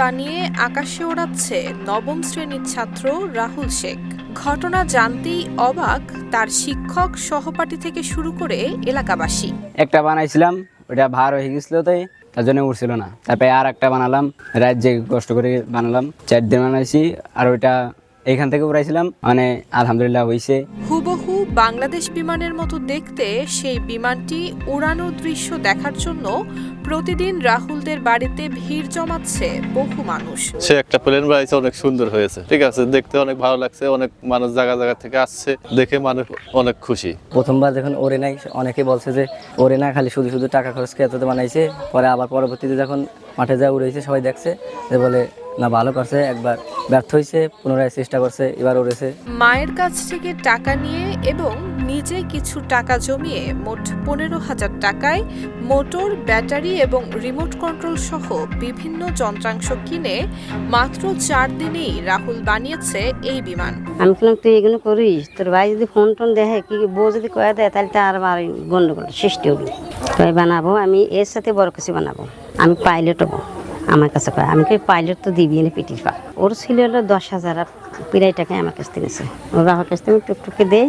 বানিয়ে আকাশে ওড়াচ্ছে নবম শ্রেণির ছাত্র রাহুল শেখ। ঘটনা জানতেই অবাক তার শিক্ষক সহপাঠী থেকে শুরু করে এলাকাবাসী। একটা বানাইছিলাম ওটা ভার হয়ে গেছিল তাই তার জন্য উঠছিল না। তারপরে আর একটা বানালাম রাত যে কষ্ট করে বানালাম, চার দিন বানাইছি, আর ওইটা এখান থেকে উড়াইছিলাম মানে আলহামদুলিল্লাহ হয়েছে হুবহু বাংলাদেশ বিমানের মতো দেখতে সেই বিমানটি উড়ানোর দৃশ্য দেখার জন্য প্রতিদিন রাহুলদের বাড়িতে ভিড় জমাচ্ছে বহু মানুষ। সে একটা প্লেন বাড়াইছে অনেক সুন্দর হয়েছে। ঠিক আছে দেখতে অনেক ভালো লাগছে অনেক মানুষ জায়গা জায়গা থেকে আসছে দেখে মানুষ অনেক খুশি। প্রথমবার যখন ওরে নাই অনেকে বলছে যে ওরে না খালি শুধু শুধু টাকা খরচ করে এততে বানাইছে পরে আবার পরবর্তীতে যখন মাঠে যা উড়েছে সবাই দেখছে যে বলে না ভালো করছে একবার ব্যর্থ হয়েছে পুনরায় চেষ্টা করছে এবার উড়েছে মায়ের কাছ থেকে টাকা নিয়ে এবং নিজে কিছু টাকা জমিয়ে মোট পনেরো হাজার টাকায় মোটর ব্যাটারি এবং রিমোট কন্ট্রোল সহ বিভিন্ন যন্ত্রাংশ কিনে মাত্র চার দিনেই রাহুল বানিয়েছে এই বিমান। আমি বললাম তুই এগুলো করিস? তোর ভাই যদি ফোন টোন দেখে কি বউ যদি কয়ে দেয় তাহলে তো আর গন্ডগোল সৃষ্টি হবে তাই বানাবো আমি এর সাথে বড় কিছু বানাবো আমি পাইলট হব। আমার কাছে করে আমি কি পাইলট তো দিবি না পিটির পা। ওর ছিল হলো দশ হাজার প্রায় টাকায় আমার কাছ থেকে নিয়েছে ওর আমার কাছ থেকে টুকটুকে দেয়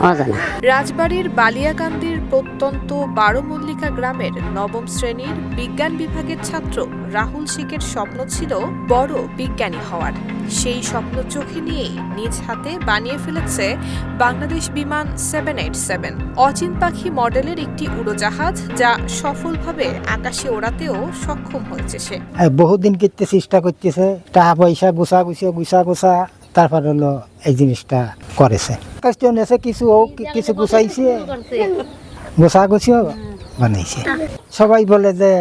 অজানা রাজবাড়ির বালিয়াকান্দির প্রত্যন্ত বারো মল্লিকা গ্রামের নবম শ্রেণির বিজ্ঞান বিভাগের ছাত্র রাহুল শেখের স্বপ্ন ছিল বড় বিজ্ঞানী হওয়ার। সেই স্বপ্ন চোখে নিয়েই নিজ হাতে বানিয়ে ফেলেছে বাংলাদেশ বিমান সেভেন এইট সেভেন অচিন পাখি মডেলের একটি উড়োজাহাজ যা সফলভাবে আকাশে ওড়াতেও সক্ষম হয়েছে সে। বহুদিন করতে চেষ্টা করতেছে টাকা পয়সা গুছা গুছিয়ে গুছা গুছা তারপর হলো এই জিনিসটা করেছে। কাস্টম এসে কিছু ও কিছু গুছাইছে গুছা গুছিও বানাইছে। সবাই বলে যে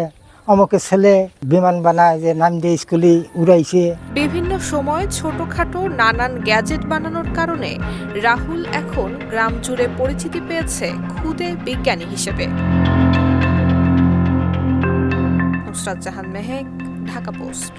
অমুকের ছেলে বিমান বানায় যে নাম দিয়ে স্কুলে উড়াইছে। বিভিন্ন সময় ছোটখাটো নানান গ্যাজেট বানানোর কারণে রাহুল এখন গ্রাম জুড়ে পরিচিতি পেয়েছে খুদে বিজ্ঞানী হিসেবে। নুসরাত জাহান মেহেক, ঢাকা পোস্ট।